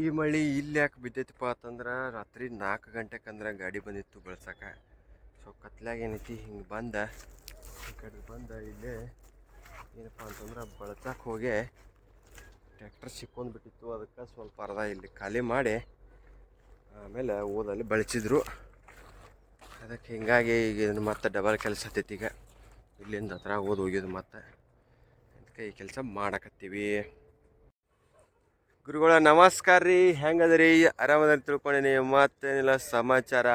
ಈ ಮಳೆ ಇಲ್ಲಿ ಯಾಕೆ ಬಿದ್ದೈತಪ್ಪ ಅಂತಂದ್ರೆ ರಾತ್ರಿ ನಾಲ್ಕು ಗಂಟೆಕಂದ್ರೆ ಗಾಡಿ ಬಂದಿತ್ತು ಬೆಳ್ಸಕ್ಕೆ ಸೊ ಕತ್ಲಾಗ ಏನೈತಿ, ಹಿಂಗೆ ಬಂದ, ಈ ಕಡೆ ಬಂದ ಇಲ್ಲೇ ಏನಪ್ಪ ಅಂತಂದ್ರೆ ಬಳಸಕ್ಕೆ ಹೋಗಿ ಟ್ರ್ಯಾಕ್ಟರ್ ಸಿಕ್ಕೊಂಡು ಬಿಟ್ಟಿತ್ತು. ಅದಕ್ಕೆ ಸ್ವಲ್ಪ ಅರ್ಧ ಇಲ್ಲಿ ಖಾಲಿ ಮಾಡಿ ಆಮೇಲೆ ಓದಲ್ಲಿ ಬಳಸಿದ್ರು. ಅದಕ್ಕೆ ಹಿಂಗಾಗಿ ಈಗ ಮತ್ತೆ ಡಬಲ್ ಕೆಲಸ ಈಗ. ಇಲ್ಲಿಂದ ಹತ್ರ ಓದಿ ಹೋಗಿದ್ದು ಮತ್ತೆ. ಅದಕ್ಕೆ ಈ ಕೆಲಸ ಮಾಡಕತ್ತೀವಿ. ಗುರುಗಳ ನಮಸ್ಕಾರ ರೀ. ಹೆಂಗದ್ರಿ? ಆರಾಮದ ತಿಳ್ಕೊಂಡೀನಿ. ಮತ್ತೇನಿಲ್ಲ, ಸಮಾಚಾರ.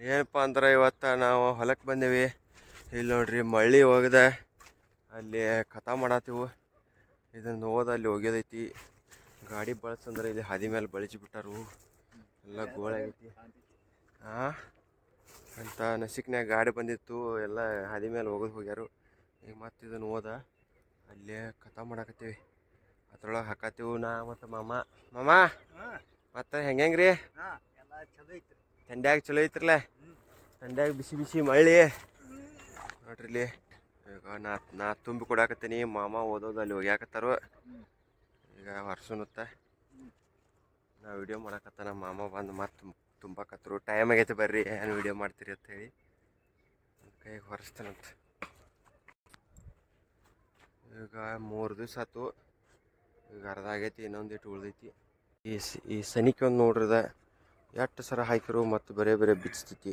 ಏನಪ್ಪ ಅಂದ್ರೆ ಇವತ್ತು ನಾವು ಹೊಲಕ್ಕೆ ಬಂದೇವಿ. ಇಲ್ಲಿ ನೋಡ್ರಿ ಮಳ್ಳಿ ಹೋಗದ. ಅಲ್ಲಿ ಕಥಾ ಮಾಡತ್ತೀವು. ಇದನ್ನು ಹೋದ ಅಲ್ಲಿ ಹೋಗ್ಯದೈತಿ. ಗಾಡಿ ಬಳಸಂದ್ರೆ ಇಲ್ಲಿ ಹಾದಿ ಮೇಲೆ ಬಳಸಿಬಿಟ್ಟಾರು ಎಲ್ಲ ಗೋಳಾಗೈತಿ ಹಾಂ ಅಂತ ನಸಿಕ್ನ್ಯಾಗ ಗಾಡಿ ಬಂದಿತ್ತು. ಎಲ್ಲ ಹಾದಿ ಮೇಲೆ ಹೋಗೋದು ಹೋಗ್ಯಾರು. ಈಗ ಮತ್ತೆ ಇದನ್ನು ಹೋದ. ಅಲ್ಲೇ ಕಥಾ ಮಾಡಾಕತ್ತೀವಿ. ಅದ್ರೊಳಗೆ ಹಾಕತ್ತೀವಿ ನಾ ಮತ್ತು ಮಾಮ. ಮಾಮ, ಮತ್ತೆ ರೀ ಥಂಡ್ಯಾಗ ಚಲೋ ಐತ್ರಲ್ಲ ಥಂಡ್ಯಾಗ ಬಿಸಿ ಬಿಸಿ ಮಳ್ಳಿ ನೋಡ್ರಿ ಈಗ ನಾ ನಾ ತುಂಬಿ ಕೊಡಾಕತ್ತೀನಿ. ಮಾಮ ಓದೋದು ಅಲ್ಲಿ ಹೋಗ್ಯಾಕತ್ತಾರು. ಈಗ ವರ್ಷನುತ್ತ ನಾ ವಿಡಿಯೋ ಮಾಡಕತ್ತಾನ ಮಾಮ ಬಂದು ಮತ್ತೆ ತುಂಬಾಕತ್ತರು ಟೈಮ್ ಆಗೈತೆ ಬರ್ರಿ, ಏನು ವಿಡಿಯೋ ಮಾಡ್ತೀರಿ ಅಂತ ಹೇಳಿ. ಕೈಗೆ ಹೊರಸ್ತಾನಂತ. ಈಗ ಮೂರು ದಿವಸ ಆತು. ಈಗ ಅರ್ಧ ಆಗೈತಿ ಇನ್ನೊಂದಿಟ್ಟು ಉಳ್ದೈತಿ. ಈ ಈ ಸನಿಕೆ ಒಂದು ನೋಡ್ರದ ಎಷ್ಟು ಸರ ಹಾಕಿರು ಮತ್ತು ಬರೇ ಬರೇ ಬಿಚ್ಚತೈತಿ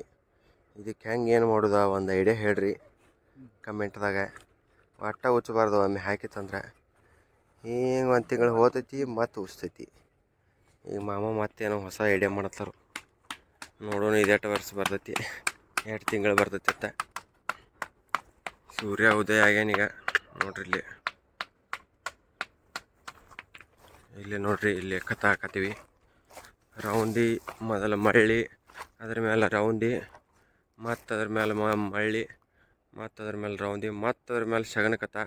ಇದಕ್ಕೆ ಹೆಂಗೆ ಏನು ಮಾಡೋದ ಒಂದು ಐಡಿಯಾ ಹೇಳ್ರಿ ಕಮೆಂಟ್ದಾಗ. ಒಟ್ಟ ಉಚ್ಚಬಾರ್ದು ಒಮ್ಮೆ ಹಾಕಿತ್ತಂದ್ರೆ. ಹಿಂಗೆ ಒಂದು ತಿಂಗಳು ಹೋತೈತಿ ಮತ್ತು ಉಚ್ತೈತಿ ಈಗ ಮಾಮ ಮತ್ತೇನೋ ಹೊಸ ಐಡಿಯಾ ಮಾಡತ್ತಾರ. ನೋಡೋಣ ಇದೆಷ್ಟು ವರ್ಷ ಬರ್ತೈತಿ ಎರಡು ತಿಂಗಳು ಬರ್ತೈತಿ ಅತ್ತ ಸೂರ್ಯ ಉದಯ ಆಗ್ಯಾನೀಗ ನೋಡ್ರಿ ಇಲ್ಲಿ. ಇಲ್ಲಿ ನೋಡ್ರಿ, ಇಲ್ಲಿ ಕತ್ತ ಹಾಕತ್ತೀವಿ. ರೌಂಡಿ, ಮೊದಲ ಮಳ್ಳಿ, ಅದ್ರ ಮೇಲೆ ರೌಂಡಿ, ಮತ್ತು ಅದ್ರ ಮೇಲೆ ಮಳ್ಳಿ, ಮತ್ತು ಅದ್ರ ಮೇಲೆ ರೌಂಡಿ, ಮತ್ತು ಅದ್ರ ಮೇಲೆ ಸಗಣ ಕಥ,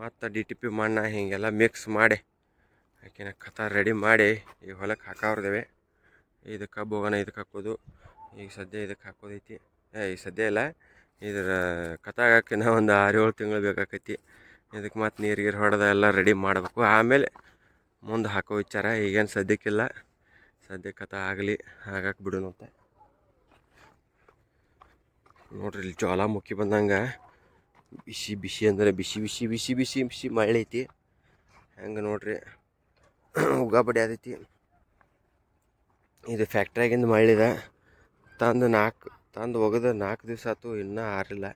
ಮತ್ತು ಡಿ ಟಿ ಪಿ ಮಣ್ಣ ಹೀಗೆಲ್ಲ ಮಿಕ್ಸ್ ಮಾಡಿ, ಆಕಿನ ಕಥ ರೆಡಿ ಮಾಡಿ ಈ ಹೊಲಕ್ಕೆ ಹಾಕಾವ್ರದೇವೆ. ಇದಕ್ಕೆ ಬೋಗನ ಇದಕ್ಕೆ ಹಾಕೋದು, ಈಗ ಸದ್ಯ ಇದಕ್ಕೆ ಹಾಕೋದೈತಿ. ಏ ಈಗ ಸದ್ಯ ಇಲ್ಲ, ಇದ್ರ ಕಥ ಹಾಕಿ ನಾವು ಒಂದು ಆರು ಏಳು ತಿಂಗಳು ಬೇಕಾಕೈತಿ. ಇದಕ್ಕೆ ಮತ್ತು ನೀರು ಗೀರು ಹೊಡೆದ ಎಲ್ಲ ರೆಡಿ ಮಾಡಬೇಕು. ಆಮೇಲೆ ಮುಂದೆ ಹಾಕೋ ವಿಚಾರ, ಈಗೇನು ಸದ್ಯಕ್ಕಿಲ್ಲ. ಸದ್ಯಕ್ಕೆ ಕಥ ಆಗಲಿ ಬಿಡು ಬಿಡೋಣಂತೆ ನೋಡ್ರಿ, ಇಲ್ಲಿ ಜ್ವಾಲಾಮುಖಿ ಬಂದಂಗೆ. ಬಿಸಿ ಬಿಸಿ ಅಂದರೆ ಬಿಸಿ ಬಿಸಿ ಬಿಸಿ ಬಿಸಿ ಬಿಸಿ ಮಳೆ ಐತಿ. ಹೆಂಗೆ ನೋಡ್ರಿ, ಉಗಾಬಡಿ ಆದೈತಿ. ಇದು ಫ್ಯಾಕ್ಟ್ರಿಯಾಗಿಂದ ಮಳ್ಳಿದ ತಂದು ನಾಲ್ಕು ತಂದು ಒಗೆದ ನಾಲ್ಕು ದಿವಸ ಆಯ್ತು ಇನ್ನೂ ಆರಿಲ್ಲ.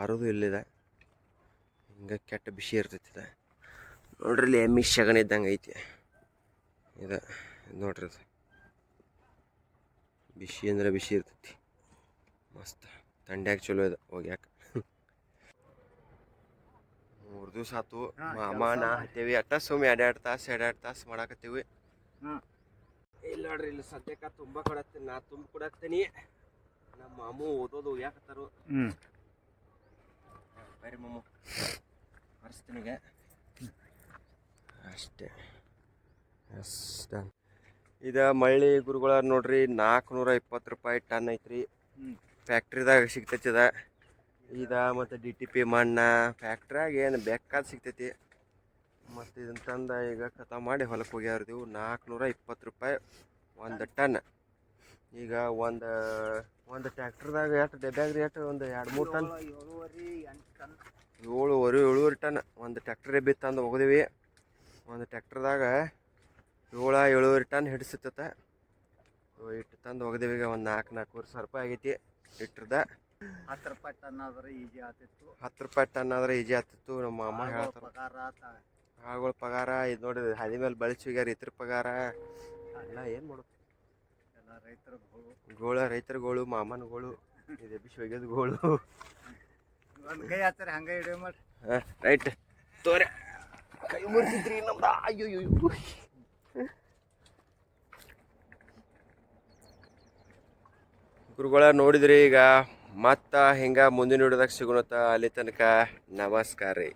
ಆರೋದು ಇಲ್ಲಿದೆ. ಹಿಂಗೆ ಕೆಟ್ಟ ಬಿಸಿ ಇರ್ತೈತಿದೆ ನೋಡ್ರಿ ಇಲ್ಲಿ ಎಮ್ಮಿ ಶಗಣ ಇದ್ದಂಗೆ ಐತಿ. ಇದು ನೋಡ್ರಿ ಅದು. ಬಿಸಿ ಅಂದ್ರೆ ಬಿಸಿ ಇರ್ತೈತಿ. ಮಸ್ತ್. ತಂಡ್ಯಾಗ ಚಲೋ ಇದೆ ಹೋಗ್ಯಾಕ ಮೂರು ದಿವಸ ಆತು. ಮಾಮ ನಾ ಹತ್ತೇವಿ. ಅಟ್ಟ ಸುಮ್ಮನೆ ಎರಡು ತಾಸು ಎರಡೆರಡು ತಾಸು ಮಾಡಾಕತ್ತೀವಿ. ಇಲ್ಲ ನೋಡ್ರಿ ಇಲ್ಲಿ ಸದ್ಯಕ್ಕ ತುಂಬ ಕೊಡತ್ತೀನಿ. ನಾ ತುಂಬ ಕೊಡತ್ತೀನಿ. ನಮ್ಮ ಮಾಮು ಓದೋದು ಯಾಕತ್ತಾರು ಬರ್ರಿ ಮಾಮು. ಹರಿಸ್ತೀನಿಗೆ ಅಷ್ಟೇ. ಎಸ್ ಡನ್ ಇದು ಮಳ್ಳಿ ಗುರುಗಳ ನೋಡ್ರಿ ನಾಲ್ಕುನೂರ ಇಪ್ಪತ್ತು ರೂಪಾಯಿ ಟನ್ ಐತ್ರಿ. ಫ್ಯಾಕ್ಟ್ರಿದಾಗ ಸಿಗ್ತೈತಿ ಇದ. ಇದ ಮತ್ತು ಡಿ ಟಿ ಪಿ ಮಣ್ಣ ಫ್ಯಾಕ್ಟ್ರಿಯಾಗ ಏನು ಬೇಕಾದ ಸಿಗ್ತೈತಿ. ಮತ್ತು ಇದನ್ನ ತಂದ ಈಗ ಕಥ ಮಾಡಿ ಹೊಲಕ್ಕೆ ಹೋಗ್ಯಾರ್ದೀವು ನಾಲ್ಕುನೂರ ಇಪ್ಪತ್ತು ರೂಪಾಯಿ ಒಂದು ಟನ್. ಈಗ ಒಂದು ಒಂದು ಟ್ಯಾಕ್ಟ್ರದಾಗ ಎಷ್ಟು ಡಬ್ಯಾಗ ರೀ ಎಷ್ಟು? ಒಂದು ಎರಡು ಮೂರು ಟನ್. ಏಳುವರೆ ಏಳುವರೆ ಏಳುವರೆ ಟನ್. ಒಂದು ಟ್ಯಾಕ್ಟ್ರ್ ಎಬ್ಬಿ ತಂದು ಹೋಗಿದೀವಿ. ಒಂದು ಟ್ಯಾಕ್ಟ್ರದಾಗ ಏಳು ಏಳುವರೆ ಟನ್ ಹಿಡಿಸುತ್ತ ಇಟ್ಟು ತಂದು ಹೋಗಿದೀವಿ ಈಗ ಒಂದು ನಾಲ್ಕು ನಾಲ್ಕೂವರೆ ಸಾವಿರ ರೂಪಾಯಿ ಆಗೈತಿ ಲಿಟ್ರದ ಹತ್ತು ರೂಪಾಯಿ ಟನ್ ಆದ್ರೆ ಈಜಿ ಆತಿತ್ತು ಹತ್ತು ರೂಪಾಯಿ ಟನ್ ಆದ್ರೆ ಈಜಿ ಆಗ್ತಿತ್ತು. ನಮ್ಮ ಅಮ್ಮ ಹೇಳ್ತಾರೆ. ಆಳುಗಳ ಪಗಾರ ಇದು ನೋಡಿ ಹದಿ ಮೇಲೆ ಬಳಸಿ ರೈತರ ಪಗಾರ. ಎಲ್ಲ ಏನು ಮಾಡೋದು? ಎಲ್ಲ ರೈತರ ಗೋಳು. ಗೋಳ ರೈತರುಗಳು ಮಾಮನಗಳು ಇದು ಇದೆ ಒಗ್ಯೋದು ಗೋಳು. ಒಂದು ಕೈ ಹತ್ತರ ಹಂಗ ಹಿಡಿಯೋ ಮಾಡಿ ಹಾಂ ರೈಟ್. ತೋರೆ. ಕೈ ಮುರಿದ್ರಿ ನಮ್ದ. ಅಯ್ಯೋ ಗುರುಗಳ, ನೋಡಿದ್ರಿ ಈಗ ಮತ್ತ ಹಿಂಗ ಮುಂದಿನ ಹಿಡಿದಾಗ ಸಿಗೋಣತ್ತ ಅಲ್ಲಿ ತನಕ ನಮಸ್ಕಾರ ರೀ.